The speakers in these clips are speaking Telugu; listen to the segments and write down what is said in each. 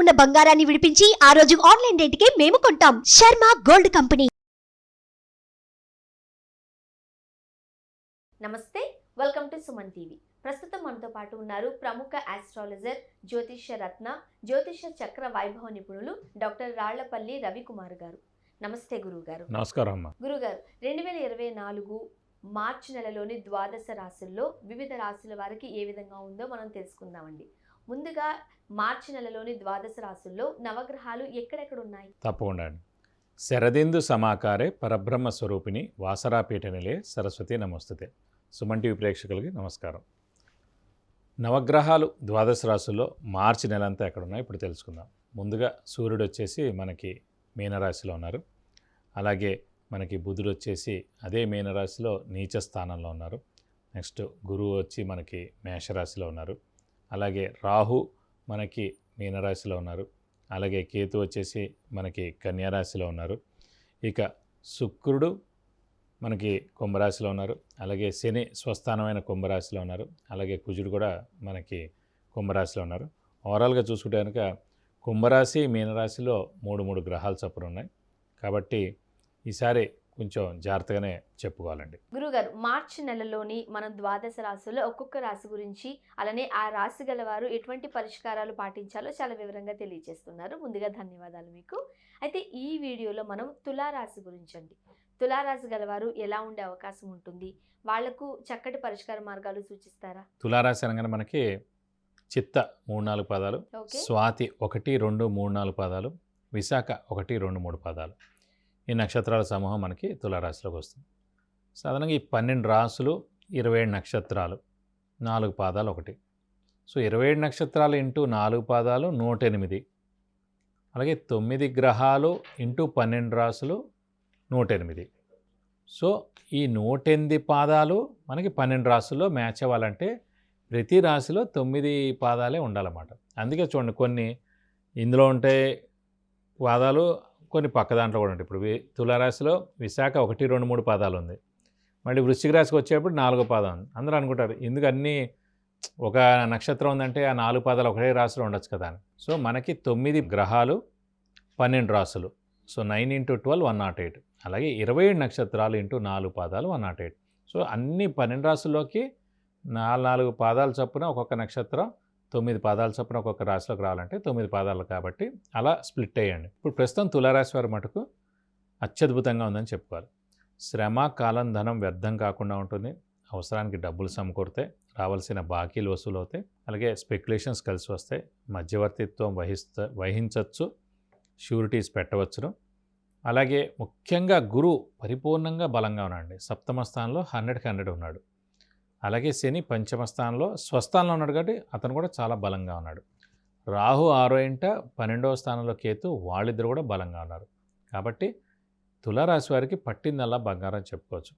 ఉన్న బంగారాన్ని విడిపించి ఆ రోజు ఆన్లైన్ రేటుకే మేము కొంటాం. Sharma gold company. నమస్తే వెల్కమ్ టు సుమన్ టీవీ. ప్రస్తుతం మనతో పాటు ఉన్నారు ప్రముఖ ఆస్ట్రాలజర్ జ్యోతిష్య రత్న జ్యోతిష్య చక్ర వైభవ నిపుణులు డాక్టర్ రాళ్ళపల్లి రవికుమార్ గారు. నమస్తే గురువు గారు నమస్కారం అమ్మ. గురుగారు రెండు వేల ఇరవై నాలుగు మార్చి నెలలోని ద్వాదశ రాశుల్లో వివిధ రాశుల వారికి ఏ విధంగా ఉందో మనం తెలుసుకుందామండి. ముందుగా మార్చి నెలలోని ద్వాదశ రాశుల్లో నవగ్రహాలు ఎక్కడెక్కడ ఉన్నాయి తప్పకుండా శరదేందు సమాకారే పరబ్రహ్మ స్వరూపిణి వాసరాపీఠ నిలే సరస్వతి నమస్తుతే. సుమన్ టీవీ ప్రేక్షకులకి నమస్కారం. నవగ్రహాలు ద్వాదశ రాశుల్లో మార్చి నెలంతా ఎక్కడ ఉన్నాయో ఇప్పుడు తెలుసుకుందాం. ముందుగా సూర్యుడు వచ్చేసి మనకి మీనరాశిలో ఉన్నారు. అలాగే మనకి బుధుడు వచ్చేసి అదే మీనరాశిలో నీచ స్థానంలో ఉన్నారు. నెక్స్ట్ గురువు వచ్చి మనకి మేషరాశిలో ఉన్నారు. అలాగే రాహు మనకి మీనరాశిలో ఉన్నారు. అలాగే కేతు వచ్చేసి మనకి కన్యారాశిలో ఉన్నారు. ఇక శుక్రుడు మనకి కుంభరాశిలో ఉన్నారు. అలాగే శని స్వస్థానమైన కుంభరాశిలో ఉన్నారు. అలాగే కుజుడు కూడా మనకి కుంభరాశిలో ఉన్నారు. ఓవరాల్గా చూసుకుంటే కనుక కుంభరాశి మీనరాశిలో మూడు మూడు గ్రహాలు చొప్పున ఉన్నాయి. కాబట్టి ఈసారి కొంచెం జాగ్రత్తగానే చెప్పుకోవాలండి. గురుగారు మార్చి నెలలోని మనం ద్వాదశ రాశుల్లో ఒక్కొక్క రాశి గురించి అలానే ఆ రాశి గల వారు ఎటువంటి పరిష్కారాలు పాటించాలో చాలా వివరంగా తెలియజేస్తున్నారు. ముందుగా ధన్యవాదాలు మీకు. అయితే ఈ వీడియోలో మనం తులారాశి గురించి అండి తులారాశి గలవారు ఎలా ఉండే అవకాశం ఉంటుంది? వాళ్ళకు చక్కటి పరిష్కార మార్గాలు సూచిస్తారా? తులారాశి అనగానే మనకి చిత్త మూడు నాలుగు పదాలు ఓకే. స్వాతి ఒకటి రెండు మూడు నాలుగు పాదాలు విశాఖ ఒకటి రెండు మూడు పాదాలు. ఈ నక్షత్రాల సమూహం మనకి తులారాశిలోకి వస్తుంది. సాధారణంగా ఈ పన్నెండు రాసులు ఇరవై ఏడు నక్షత్రాలు నాలుగు పాదాలు ఒకటి. సో ఇరవై ఏడు నక్షత్రాలు ఇంటూ నాలుగు పాదాలు నూట ఎనిమిది. అలాగే తొమ్మిది గ్రహాలు ఇంటూ పన్నెండు రాసులు నూట ఎనిమిది. సో ఈ నూట ఎనిమిది పాదాలు మనకి పన్నెండు రాసుల్లో మ్యాచ్ అవ్వాలంటే ప్రతి రాశిలో తొమ్మిది పాదాలే ఉండాలన్నమాట. అందుకే చూడండి కొన్ని ఇందులో ఉంటే పాదాలు కొన్ని పక్క దాంట్లో కూడా ఉంటాయి. ఇప్పుడు తులారాశిలో విశాఖ ఒకటి రెండు మూడు పాదాలు ఉంది. మళ్ళీ వృశ్చిక రాశికి వచ్చేప్పుడు నాలుగో పాదం ఉంది. అందరూ అనుకుంటారు ఎందుకు అన్నీ ఒక నక్షత్రం ఉందంటే ఆ నాలుగు పాదాలు ఒకటే రాశిలో ఉండొచ్చు కదా అని. సో మనకి తొమ్మిది గ్రహాలు పన్నెండు రాసులు so nine into twelve one not eight. అలాగే ఇరవై ఏడు నక్షత్రాలు ఇంటూ నాలుగు పాదాలు వన్ నాట్ ఎయిట్. సో అన్ని పన్నెండు రాసుల్లోకి నాలుగు నాలుగు పాదాలు చొప్పున ఒక్కొక్క నక్షత్రం తొమ్మిది పాదాల చొప్పున ఒక్కొక్క రాశిలోకి రావాలంటే తొమ్మిది పాదాలు కాబట్టి అలా స్ప్లిట్ అయ్యండి ఇప్పుడు ప్రస్తుతం తులారాశి వారి మటుకు అత్యద్భుతంగా ఉందని చెప్పుకోవాలి. శ్రమ కాలం ధనం వ్యర్థం కాకుండా ఉంటుంది. అవసరానికి డబ్బులు సమకూరితే రావాల్సిన బాకీలు వసూలు అవుతాయి అలాగే స్పెక్యులేషన్స్ కలిసి వస్తాయి. మధ్యవర్తిత్వం వహిస్త వహించవచ్చు. షూరిటీస్ పెట్టవచ్చును. అలాగే ముఖ్యంగా గురువు పరిపూర్ణంగా బలంగా ఉన్నాడు సప్తమ స్థానంలో హండ్రెడ్కి హండ్రెడ్ ఉన్నాడు. అలాగే శని పంచమ స్థానంలో స్వస్థానంలో ఉన్నాడు కాబట్టి అతను కూడా చాలా బలంగా ఉన్నాడు. రాహు ఆరో ఇంట పన్నెండవ స్థానంలో కేతు వాళ్ళిద్దరు కూడా బలంగా ఉన్నారు. కాబట్టి తులారాశి వారికి పట్టిందల్లా బంగారం చెప్పుకోవచ్చు.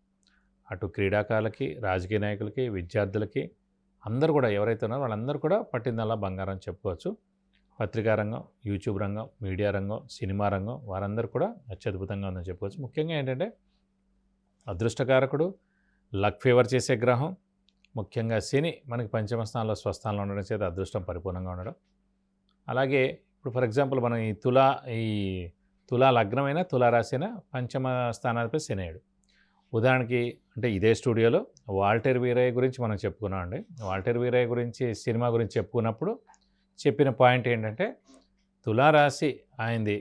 అటు క్రీడాకారులకి రాజకీయ నాయకులకి విద్యార్థులకి అందరూ కూడా ఎవరైతే ఉన్నారో వాళ్ళందరూ కూడా పట్టిందల్లా బంగారం చెప్పుకోవచ్చు. పత్రికా రంగం యూట్యూబ్ రంగం మీడియా రంగం సినిమా రంగం వారందరూ కూడా అత్యద్భుతంగా ఉందని చెప్పుకోవచ్చు. ముఖ్యంగా ఏంటంటే అదృష్టకారకుడు లక్ ఫేవర్ చేసే గ్రహం ముఖ్యంగా శని మనకి పంచమ స్థానంలో స్వస్థానంలో ఉండడం చేత అదృష్టం పరిపూర్ణంగా ఉండడం. అలాగే ఇప్పుడు ఫర్ ఎగ్జాంపుల్ మనం ఈ తులా ఈ తులా లగ్నమైన అయినా పంచమ స్థానాధిపతి శనియుడు ఉదాహరణకి అంటే ఇదే స్టూడియోలో వాల్టర్ వీరయ్య గురించి మనం చెప్పుకున్నాం అండి. వాల్టర్ వీరయ్య గురించి సినిమా గురించి చెప్పుకున్నప్పుడు చెప్పిన పాయింట్ ఏంటంటే తులారాశి ఆయనది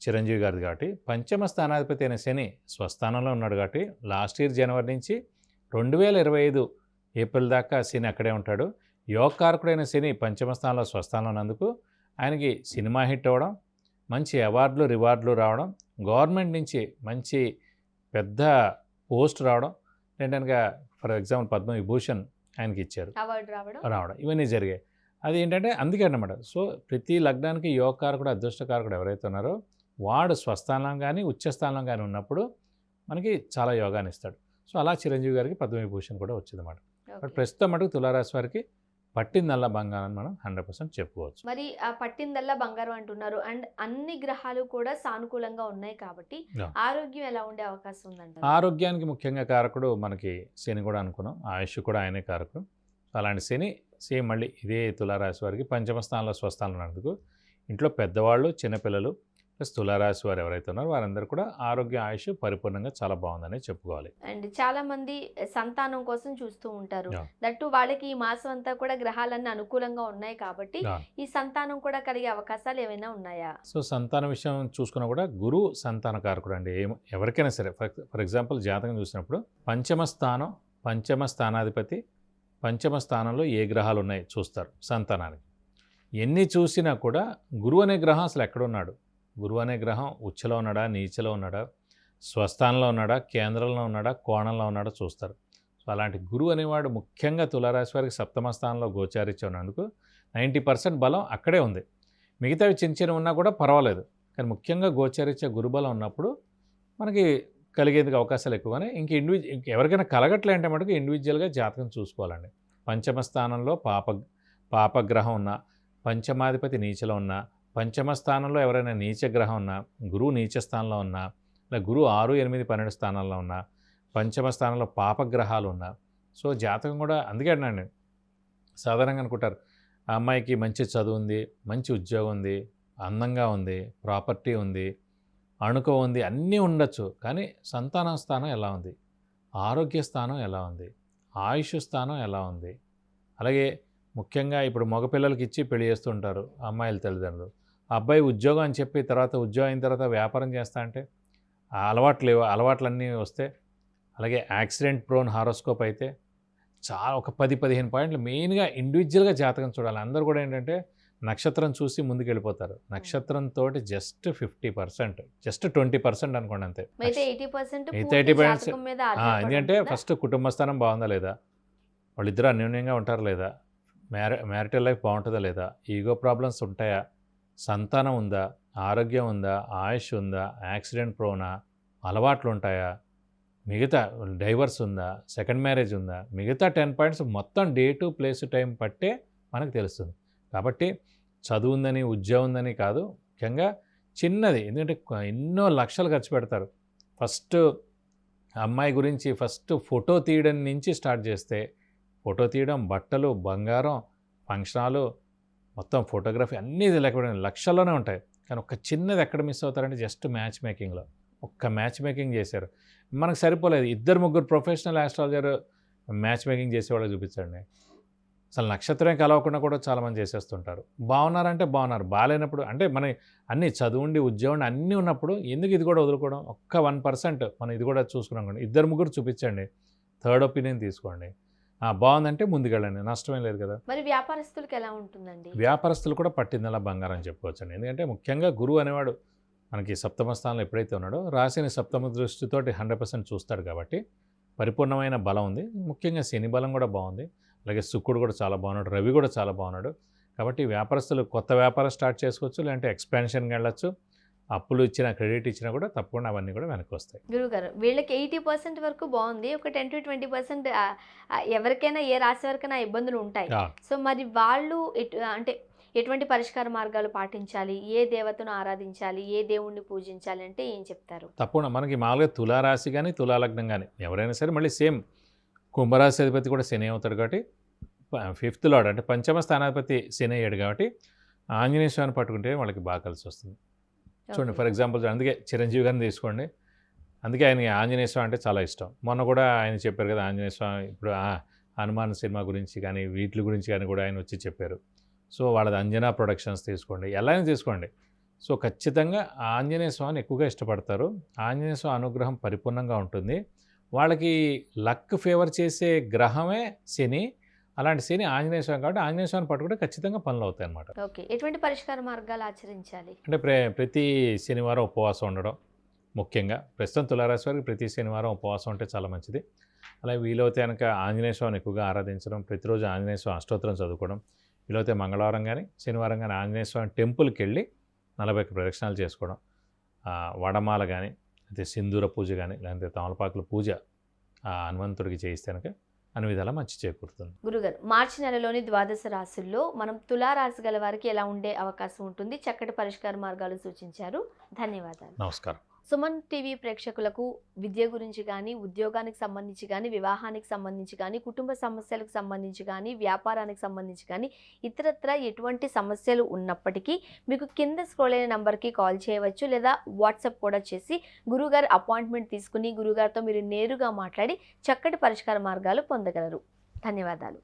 చిరంజీవి గారిది కాబట్టి పంచమ స్థానాధిపతి అయిన శని స్వస్థానంలో ఉన్నాడు కాబట్టి లాస్ట్ ఇయర్ జనవరి నుంచి రెండు వేల ఇరవై ఐదు ఏప్రిల్ దాకా శని అక్కడే ఉంటాడు. యోగకారకుడైన శని పంచమ స్థానంలో స్వస్థానంలో ఉన్నందుకు ఆయనకి సినిమా హిట్ అవ్వడం మంచి అవార్డులు రివార్డులు రావడం గవర్నమెంట్ నుంచి మంచి పెద్ద పోస్ట్ రావడం ఏంటనగా ఫర్ ఎగ్జాంపుల్ పద్మవిభూషణ్ ఆయనకి ఇచ్చారు. రావడం. ఇవన్నీ జరిగాయి. అది ఏంటంటే అందుకే అన్నమాట. సో ప్రతి లగ్నానికి యోగకారకుడు అదృష్టకారకుడు ఎవరైతే ఉన్నారో వాడు స్వస్థానం కానీ ఉచ్చస్థానం కానీ ఉన్నప్పుడు మనకి చాలా యోగాన్ని ఇస్తాడు. సో అలా చిరంజీవి గారికి పద్మవిభూషణ్ కూడా వచ్చిందన్నమాట. బట్. ప్రస్తుతం మటుకు తులారాశి వారికి పట్టిందల్లా బంగారం మనం హండ్రెడ్ పర్సెంట్ చెప్పుకోవచ్చు. మరి ఆ పట్టిందల్లా బంగారం అంటున్నారు. అండ్ అన్ని గ్రహాలు కూడా సానుకూలంగా ఉన్నాయి కాబట్టి. ఆరోగ్యం ఎలా ఉండే అవకాశం ఉందంట ఆరోగ్యానికి ముఖ్యంగా కారకుడు మనకి శని కూడా అనుకున్నాం. ఆయుష్ కూడా ఆయనే కారకుడు. అలాంటి శని సేమ్ మళ్ళీ ఇదే తులారాశి వారికి పంచమ స్థానంలో స్వస్థానంలో ఉన్నందుకు ఇంట్లో పెద్దవాళ్ళు చిన్నపిల్లలు ప్లస్ తులారాశి వారు ఎవరైతే ఉన్నారో వారందరూ కూడా ఆరోగ్య ఆయుష్ పరిపూర్ణంగా చాలా బాగుందని చెప్పుకోవాలి. అండ్ చాలా మంది సంతానం కోసం చూస్తూ ఉంటారు. దట్టు వాళ్ళకి ఈ మాసం అంతా కూడా గ్రహాలన్నీ అనుకూలంగా ఉన్నాయి కాబట్టి. ఈ సంతానం కూడా కలిగే అవకాశాలు ఏమైనా ఉన్నాయా? సో సంతాన విషయం చూసుకున్నా కూడా గురువు సంతాన కారకుడు అండి ఎవరికైనా సరే ఫర్ ఫర్ ఎగ్జాంపుల్ జాతకం చూసినప్పుడు పంచమ స్థానం పంచమ స్థానాధిపతి పంచమ స్థానంలో ఏ గ్రహాలు ఉన్నాయి చూస్తారు సంతానానికి. ఎన్ని చూసినా కూడా గురువు అనే గ్రహం అసలు ఎక్కడున్నాడు? గురువు అనే గ్రహం ఉచ్చలో ఉన్నాడా నీచలో ఉన్నాడా స్వస్థానంలో ఉన్నాడా కేంద్రంలో ఉన్నాడా కోణంలో ఉన్నాడా చూస్తారు. సో అలాంటి గురువు అనేవాడు ముఖ్యంగా తులారాశి వారికి సప్తమ స్థానంలో గోచారిత్య ఉన్నందుకు నైంటీ పర్సెంట్ బలం అక్కడే ఉంది. మిగతావి చిన్న చిన్న ఉన్నా కూడా పర్వాలేదు. కానీ ముఖ్యంగా గోచరించే గురుబలం ఉన్నప్పుడు మనకి కలిగేందుకు అవకాశాలు ఎక్కువగానే ఇంక ఇండివిజు ఎవరికైనా కలగట్లే అంటే మటుకు ఇండివిజువల్గా జాతకం చూసుకోవాలండి. పంచమ స్థానంలో పాప పాపగ్రహం ఉన్న పంచమాధిపతి నీచలో ఉన్న పంచమ స్థానంలో ఎవరైనా నీచ గ్రహం ఉన్నా గురువు నీచ స్థానంలో ఉన్నా ఇలా గురువు ఆరు ఎనిమిది పన్నెండు స్థానాల్లో ఉన్నా పంచమ స్థానంలో పాపగ్రహాలు ఉన్నా సో జాతకం కూడా అందుకే అండి. సాధారణంగా అనుకుంటారు ఆ అమ్మాయికి మంచి చదువు ఉంది మంచి ఉద్యోగం ఉంది అందంగా ఉంది ప్రాపర్టీ ఉంది అణుకో ఉంది అన్నీ ఉండొచ్చు కానీ సంతాన స్థానం ఎలా ఉంది? ఆరోగ్య స్థానం ఎలా ఉంది? ఆయుష్ స్థానం ఎలా ఉంది? అలాగే ముఖ్యంగా ఇప్పుడు మగపిల్లలకి ఇచ్చి పెళ్ళి చేస్తుంటారు అమ్మాయిల తల్లిదండ్రులు. అబ్బాయి ఉద్యోగం అని చెప్పి తర్వాత ఉద్యోగం అయిన తర్వాత వ్యాపారం చేస్తా అంటే ఆ అలవాట్లు లేవు. అలవాట్లన్నీ వస్తే అలాగే యాక్సిడెంట్ ప్రోన్ హారోస్కోప్ అయితే చాలా ఒక పది పదిహేను పాయింట్లు మెయిన్గా ఇండివిజువల్గా జాతకం చూడాలి. అందరూ కూడా ఏంటంటే నక్షత్రం చూసి ముందుకు వెళ్ళిపోతారు నక్షత్రంతో just fifty percent just twenty percent అనుకోండి అంతే. అయితే ఎయిటీ పర్సెంట్ మిగతా 80% జాతకం మీద ఆ, ఆధారపడి ఎందుకంటే? ఫస్ట్ కుటుంబ స్థానం బాగుందా లేదా? వాళ్ళిద్దరూ అన్యోన్యంగా ఉంటారా లేదా? మ్యారి మ్యారిటల్ లైఫ్ బాగుంటుందా లేదా? ఈగో ప్రాబ్లమ్స్ ఉంటాయా? సంతానం ఉందా? ఆరోగ్యం ఉందా? ఆయుష్ ఉందా? యాక్సిడెంట్ ప్రోనా? అలవాట్లు ఉంటాయా? మిగతా డైవర్స్ ఉందా? సెకండ్ మ్యారేజ్ ఉందా? మిగతా టెన్ పాయింట్స్ మొత్తం డే టు ప్లేస్ టైం పట్టే మనకు తెలుస్తుంది. కాబట్టి చదువు ఉందని ఉద్యోగం ఉందని కాదు. ముఖ్యంగా చిన్నది. ఎందుకంటే ఎన్నో లక్షలు ఖర్చు పెడతారు. ఫస్ట్ అమ్మాయి గురించి ఫస్ట్ ఫోటో తీయడం నుంచి స్టార్ట్ చేస్తే ఫోటో తీయడం బట్టలు బంగారం ఫంక్షనాలు మొత్తం ఫోటోగ్రఫీ అన్నీ లెక్క లక్షల్లోనే ఉంటాయి. కానీ ఒక చిన్నది ఎక్కడ మిస్ అవుతారంటే జస్ట్ మ్యాచ్ మేకింగ్లో. ఒక్క మ్యాచ్ మేకింగ్ చేశారు. మనకు సరిపోలేదు. ఇద్దరు ముగ్గురు ప్రొఫెషనల్ ఆస్ట్రాలజర్ మ్యాచ్ మేకింగ్ చేసేవాళ్ళు చూపించండి అసలు నక్షత్రం కలవకుండా కూడా చాలామంది చేసేస్తుంటారు. బాగున్నారంటే బాగున్నారు. బాగాలేనప్పుడు అంటే మన అన్ని చదువుండి ఉద్యోగం అన్నీ ఉన్నప్పుడు ఎందుకు ఇది కూడా వదులుకోవడం? ఒక్క వన్ పర్సెంట్ మనం ఇది కూడా చూసుకున్నాం కూడా ఇద్దరు ముగ్గురు చూపించండి. థర్డ్ ఒపీనియన్ తీసుకోండి. బాగుందంటే ముందుకెళ్ళండి. నష్టమేం లేదు కదా. మరి వ్యాపారస్తులకు ఎలా ఉంటుందండి? వ్యాపారస్తులు కూడా పట్టిందలా బంగారం చెప్పుకోవచ్చండి. ఎందుకంటే ముఖ్యంగా గురువు అనేవాడు మనకి సప్తమ స్థానంలో ఎప్పుడైతే ఉన్నాడో రాశిని సప్తమ దృష్టితోటి హండ్రెడ్ పర్సెంట్ చూస్తాడు కాబట్టి పరిపూర్ణమైన బలం ఉంది. ముఖ్యంగా శని బలం కూడా బాగుంది. అలాగే శుక్రుడు కూడా చాలా బాగున్నాడు. రవి కూడా చాలా బాగున్నాడు. కాబట్టి వ్యాపారస్తులు కొత్త వ్యాపారం స్టార్ట్ చేసుకోవచ్చు లేదంటే ఎక్స్పాన్షన్కి వెళ్ళచ్చు. అప్పులు ఇచ్చినా క్రెడిట్ ఇచ్చినా కూడా తప్పకుండా అవన్నీ కూడా వెనక్కి వస్తాయి. గురుగారు వీళ్ళకి ఎయిటీ పర్సెంట్ వరకు బాగుంది. ఒక టెన్ టు ట్వంటీ పర్సెంట్ ఎవరికైనా ఏ రాశి వరకైనా ఇబ్బందులు ఉంటాయి. సో మరి వాళ్ళు ఎటు అంటే ఎటువంటి పరిష్కార మార్గాలు పాటించాలి? ఏ దేవతను ఆరాధించాలి? ఏ దేవుణ్ణి పూజించాలి అంటే ఏం చెప్తారు? తప్పకుండా మనకి మామూలుగా తులారాశి కానీ తులాలగ్నం కానీ ఎవరైనా సరే మళ్ళీ సేమ్ కుంభరాశి అధిపతి కూడా శని అవుతాడు కాబట్టి ఫిఫ్త్ లార్డ్ అంటే పంచమ స్థానాధిపతి శని అయ్యాడు కాబట్టి ఆంజనేయ స్వామిని పట్టుకుంటే వాళ్ళకి బాగా కలిసి వస్తుంది. చూడండి. ఫర్ ఎగ్జాంపుల్ అందుకే చిరంజీవి గారిని తీసుకోండి. అందుకే ఆయనకి ఆంజనేయ స్వామి అంటే చాలా ఇష్టం. మొన్న కూడా ఆయన చెప్పారు కదా ఆంజనేయ స్వామి ఇప్పుడు హనుమాన్ సినిమా గురించి కానీ వీటి గురించి కానీ కూడా ఆయన వచ్చి చెప్పారు. సో వాళ్ళది అంజనా ప్రొడక్షన్స్ తీసుకోండి. ఎలా అయినా తీసుకోండి. సో ఖచ్చితంగా ఆంజనేయ స్వామిని ఎక్కువగా ఇష్టపడతారు. ఆంజనేయ స్వామి అనుగ్రహం పరిపూర్ణంగా ఉంటుంది. వాళ్ళకి లక్ ఫేవర్ చేసే గ్రహమే శని. అలాంటి శని ఆంజనేయ స్వామి కాబట్టి ఆంజనేయ స్వామిని పట్టుకుంటే ఖచ్చితంగా పనులు అవుతాయి అన్నమాట. ఓకే. ఎటువంటి పరిష్కార మార్గాలు ఆచరించాలి? అంటే ప్ర ప్రతి శనివారం ఉపవాసం ఉండడం ముఖ్యంగా. ప్రస్తుతం తులారాశి వారికి ప్రతి శనివారం ఉపవాసం ఉంటే చాలా మంచిది. అలాగే వీలైతే కనుక ఆంజనేయ స్వామిని ఎక్కువగా ఆరాధించడం ప్రతిరోజు ఆంజనేయ స్వామి అష్టోత్తరం చదువుకోవడం వీలైతే మంగళవారం కానీ శనివారం కానీ ఆంజనేయ స్వామి టెంపుల్కి వెళ్ళి నలభై ఒక్క ప్రదక్షిణాలు చేసుకోవడం వడమాల కానీ అయితే సింధూర పూజ కానీ లేదంటే తమలపాకుల పూజ ఆ హనుమంతుడికి చేయిస్తే కనుక అన్ని విధాలా మంచి చేకూరుతుంది. గురుగారు మార్చి నెలలోని ద్వాదశ రాశుల్లో మనం తులారాశి గల వారికి ఎలా ఉండే అవకాశం ఉంటుంది? చక్కటి పరిష్కార మార్గాలు సూచించారు. ధన్యవాదాలు. నమస్కారం. సుమన్ టీవీ ప్రేక్షకులకు విద్య గురించి కానీ ఉద్యోగానికి సంబంధించి కానీ వివాహానికి సంబంధించి కానీ కుటుంబ సమస్యలకు సంబంధించి కానీ వ్యాపారానికి సంబంధించి కానీ ఇతరత్ర ఎటువంటి సమస్యలు ఉన్నప్పటికీ మీకు కింద స్క్రోల్ అయిన నెంబర్కి కాల్ చేయవచ్చు. లేదా వాట్సాప్ కూడా చేసి గురుగారు అపాయింట్మెంట్ తీసుకుని గురుగారితో మీరు నేరుగా మాట్లాడి చక్కటి పరిష్కార మార్గాలు పొందగలరు. ధన్యవాదాలు.